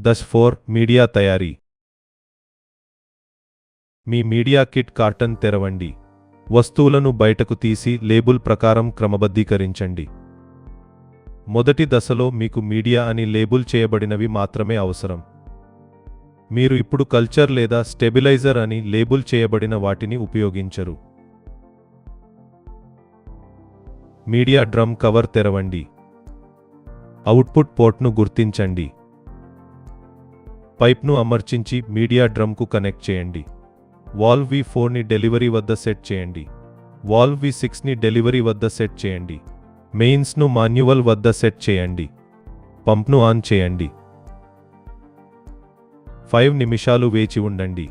దశ four media తయారీ. మీ media kit కార్టన్ తెరవండి. వస్తువులను బయటకు తీసి లేబుల్ ప్రకారం క్రమబద్ధీకరించండి. మొదటి దశలో మీకు మీడియా అని లేబుల్ చేయబడినవి మాత్రమే అవసరం. మీరు ఇప్పుడు కల్చర్ లేదా స్టెబిలైజర్ అని లేబుల్ చేయబడిన వాటిని ఉపయోగించరు. మీడియా డ్రమ్ కవర్ తెరవండి. అవుట్పుట్ పోర్ట్ను గుర్తించండి. పైప్ను అమర్చించి మీడియా డ్రమ్కు కనెక్ట్ చేయండి. వాల్వ్ వి ఫోర్ని డెలివరీ వద్ద సెట్ చేయండి. వాల్వ్ వి సిక్స్ని డెలివరీ వద్ద సెట్ చేయండి. మెయిన్స్ను మాన్యువల్ వద్ద సెట్ చేయండి. పంప్ను ఆన్ చేయండి. ఫైవ్ నిమిషాలు వేచి ఉండండి.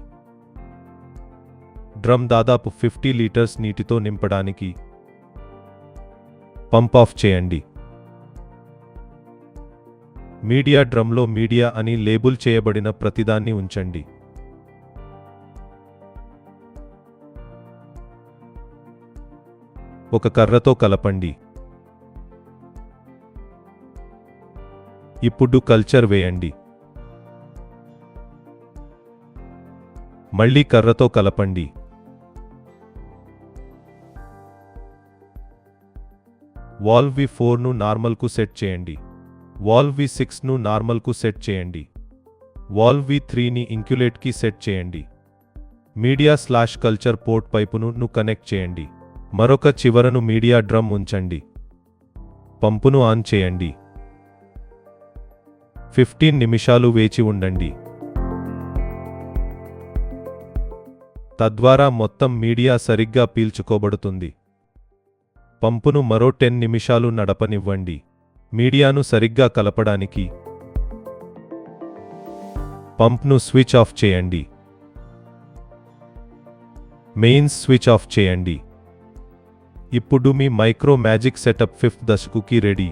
డ్రమ్ దాదాపు ఫిఫ్టీ లీటర్స్ నీటితో నింపడానికి పంప్ ఆఫ్ చేయండి. మీడియా డ్రమ్లో మీడియా అని లేబుల్ చేయబడిన ప్రతిదాన్ని ఉంచండి. ఒక కర్రతో కలపండి. ఇప్పుడు కల్చర్ వేయండి. మళ్ళీ కర్రతో కలపండి. వాల్వ్ వి ఫోర్ను నార్మల్కు సెట్ చేయండి. వాల్వ్ వి సిక్స్ను నార్మల్కు సెట్ చేయండి. వాల్వ్ వి త్రీని ఇంక్యులేట్కి సెట్ చేయండి. మీడియా స్లాష్ కల్చర్ పోర్ట్ పైపును కనెక్ట్ చేయండి. మరొక చివరను మీడియా డ్రమ్ ఉంచండి. పంపును ఆన్ చేయండి. ఫిఫ్టీన్ నిమిషాలు వేచి ఉండండి. తద్వారా మొత్తం మీడియా సరిగ్గా పీల్చుకోబడుతుంది. పంపును మరో టెన్ నిమిషాలు నడపనివ్వండి. మీడియాను సరిగ్గా కలపడానికి పంప్ను స్విచ్ ఆఫ్ చేయండి. మెయిన్స్ స్విచ్ ఆఫ్ చేయండి. ఇప్పుడు మీ మైక్రో మ్యాజిక్ సెటప్ ఫిఫ్త్ దశకుకి రెడీ.